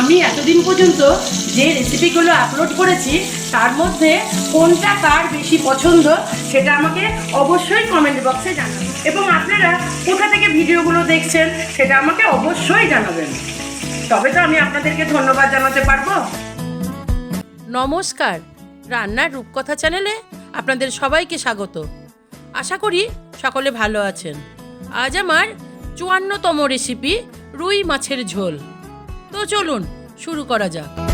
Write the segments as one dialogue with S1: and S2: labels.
S1: আমি এতদিন পর্যন্ত যে রেসিপিগুলো আপলোড করেছি, তার মধ্যে কোনটা কার বেশি পছন্দ সেটা আমাকে অবশ্যই কমেন্ট বক্সে জানাবেন। এবং আপনারা কোথা থেকে ভিডিওগুলো দেখছেন সেটা আমাকে অবশ্যই জানাবেন। তবে তো আমি আপনাদেরকে ধন্যবাদ জানাতে পারব। নমস্কার। রান্নার রূপকথা চ্যানেলে আপনাদের সবাইকে স্বাগত। আশা করি সকলে ভালো আছেন। আজ আমার চুয়ান্নতম রেসিপি রুই মাছের ঝোল। তো চলুন শুরু করা যাক।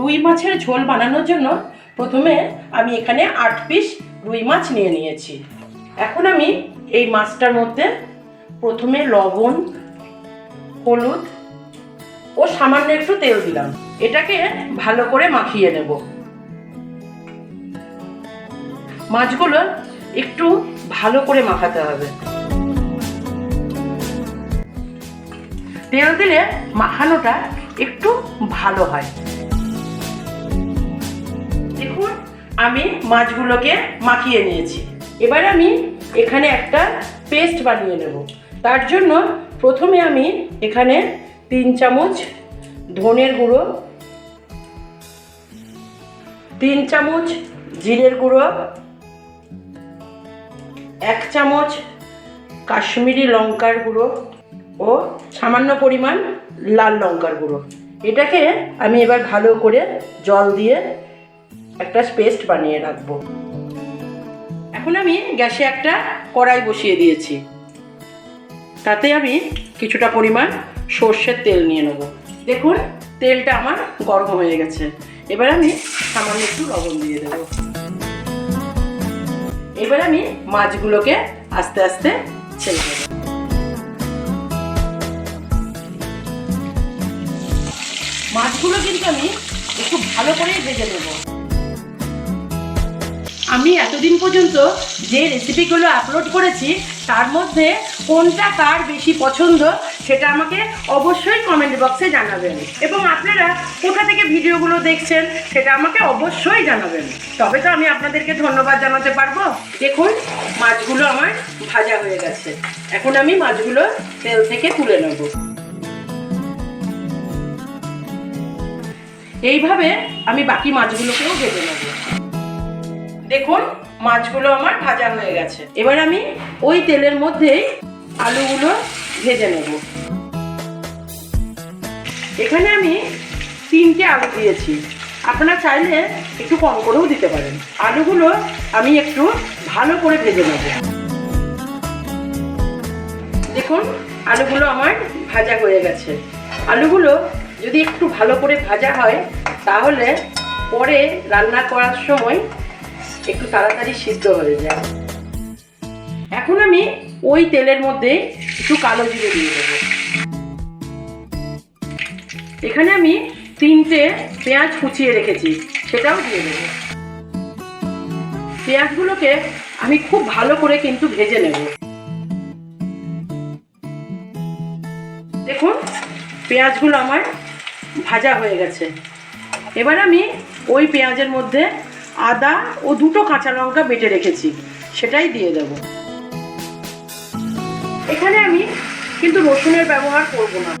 S1: রুই মাছের ঝোল বানানোর জন্য প্রথমে আমি এখানে আট পিস রুই মাছ নিয়ে নিয়েছি। এখন আমি এই মাছটার মধ্যে প্রথমে লবণ, হলুদ ও সামান্য একটু তেল দিলাম। এটাকে ভালো করে মাখিয়ে নেব। মাছগুলো একটু ভালো করে মাখাতে হবে। তেল দিলে মাখানোটা একটু ভালো হয়। আমি মাছগুলোকে মাখিয়ে নিয়েছি। এবার আমি এখানে একটা পেস্ট বানিয়ে নেব। তার জন্য প্রথমে আমি এখানে তিন চামচ ধনের গুঁড়ো, তিন চামচ জিরের গুঁড়ো, এক চামচ কাশ্মীরি লঙ্কার গুঁড়ো ও সামান্য পরিমাণ লাল লঙ্কার গুঁড়ো। এটাকে আমি এবার ভালো করে জল দিয়ে একটা পেস্ট বানিয়ে রাখব। এখন আমি গ্যাসে একটা কড়াই বসিয়ে দিয়েছি। তাতে আমি কিছুটা পরিমাণ সর্ষের তেল নিয়ে নেব। দেখুন, তেলটা আমার গরম হয়ে গেছে। এবার আমি সামান্য একটু লবণ দিয়ে দেব। এবার আমি মাছগুলোকে আস্তে আস্তে ছেড়ে দেবো। মাছগুলো কিন্তু আমি একটু ভালো করে ভেজে নেব। আমি এতদিন পর্যন্ত যে রেসিপিগুলো আপলোড করেছি, তার মধ্যে কোনটা কার বেশি পছন্দ সেটা আমাকে অবশ্যই কমেন্ট বক্সে জানাবেন। এবং আপনারা কোথা থেকে ভিডিওগুলো দেখছেন সেটা আমাকে অবশ্যই জানাবেন। তবে তো আমি আপনাদেরকে ধন্যবাদ জানাতে পারব। দেখুন, মাছগুলো আমার ভাজা হয়ে গেছে। এখন আমি মাছগুলো তেল থেকে তুলে নেব। এইভাবে আমি বাকি মাছগুলোকেও ভেজে নেব। দেখুন, মাছগুলো আমার ভাজা হয়ে গেছে। এবার আমি ওই তেলের মধ্যেই আলুগুলো ভেজে নেব। এখানে আমি তিনটে আলু দিয়েছি। আপনারা চাইলে একটু কম করেও দিতে পারেন। আলুগুলো আমি একটু ভালো করে ভেজে নেব। দেখুন, আলুগুলো আমার ভাজা হয়ে গেছে। আলুগুলো যদি একটু ভালো করে ভাজা হয়, তাহলে পরে রান্না করার সময় একটু তাড়াতাড়ি সিদ্ধ হয়ে যায়। এখন আমি ওই তেলের মধ্যে একটু কালো জিরে দিয়ে দেবো। এখানে আমি তিনটে পেঁয়াজ কুচিয়ে রেখেছি, সেটাও দিয়ে দেবো। পেঁয়াজগুলোকে আমি খুব ভালো করে কিন্তু ভেজে নেব। দেখুন, পেঁয়াজগুলো আমার ভাজা হয়ে গেছে। এবার আমি ওই পেঁয়াজের মধ্যে আদা ও দুটো কাঁচা লঙ্কা বেটে রেখেছি, সেটাই দিয়ে দেব। এখানে আমি কিন্তু রসুনের ব্যবহার করব না।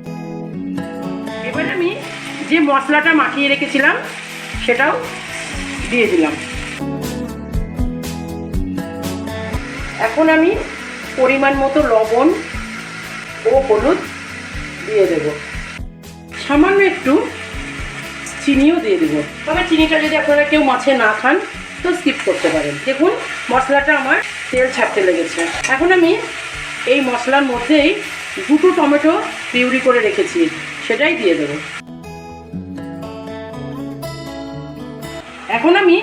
S1: এবার আমি যে মশলাটা মাখিয়ে রেখেছিলাম, সেটাও দিয়ে দিলাম। এখন আমি পরিমাণ মতো লবণ ও হলুদ দিয়ে দেবো। সামান্য একটু চিনিও দিয়ে দেবো। তবে চিনিটা যদি আপনারা কেউ মাছে না খান, তো স্কিপ করতে পারেন। দেখুন, মশলাটা আমার তেল ছাড়তে লেগেছে। এখন আমি এই মশলার মধ্যেই দুটো টমেটো পিউরি করে রেখেছি। সেটাই দিয়ে দেবো। এখন আমি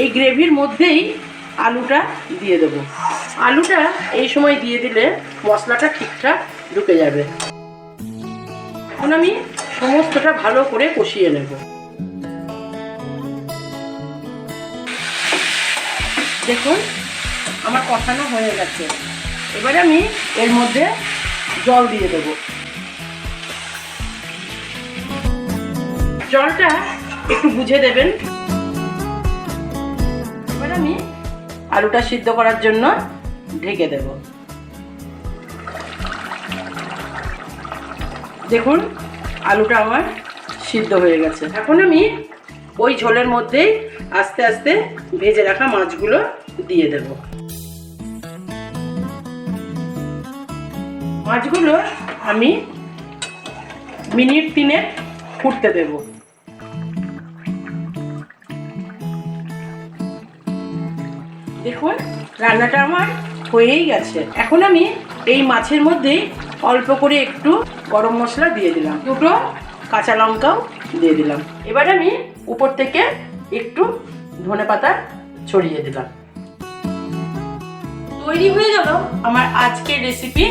S1: এই গ্রেভির মধ্যেই আলুটা দিয়ে দেবো। আলুটা এই সময় দিয়ে দিলে মশলাটা ঠিকঠাক ঢুকে যাবে। এখন আমি সমস্তটা ভালো করে কষিয়ে নেব। দেখুন, আমার কষানো হয়ে গেছে। এবারে আমি এর মধ্যে জল দিয়ে দেবো। জলটা একটু বুঝে দেবেন। এবার আমি আলুটা সিদ্ধ করার জন্য ঢেকে দেব। দেখুন, আলুটা আমার সিদ্ধ হয়ে গেছে। এখন আমি ওই ঝোলের মধ্যেই আস্তে আস্তে ভেজে রাখা মাছগুলো দিয়ে দেব। মাছগুলো আমি মিনিট তিনে ফুটতে দেব। দেখুন, রান্নাটা আমার হয়েই গেছে। এখন আমি এই মাছের মধ্যেই অল্প করে একটু গরম মশলা দিয়ে দিলাম। দুটো কাঁচা লঙ্কাও দিয়ে দিলাম। এবার আমি উপর থেকে একটু ধনে পাতা ছড়িয়ে দিলাম। তৈরি হয়ে গেল আমার আজকের রেসিপি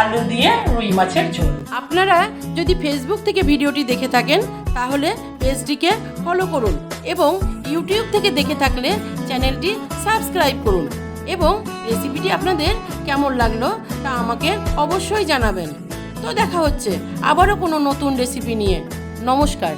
S1: আলু দিয়ে রুই মাছের ঝোল।
S2: আপনারা যদি ফেসবুক থেকে ভিডিওটি দেখে থাকেন, তাহলে পেজটিকে ফলো করুন এবং ইউটিউব থেকে দেখে থাকলে চ্যানেলটি সাবস্ক্রাইব করুন এবং রেসিপিটি আপনাদের কেমন লাগল তা আমাকে অবশ্যই জানাবেন। তো দেখা হচ্ছে আবারও কোনো নতুন রেসিপি নিয়ে। নমস্কার।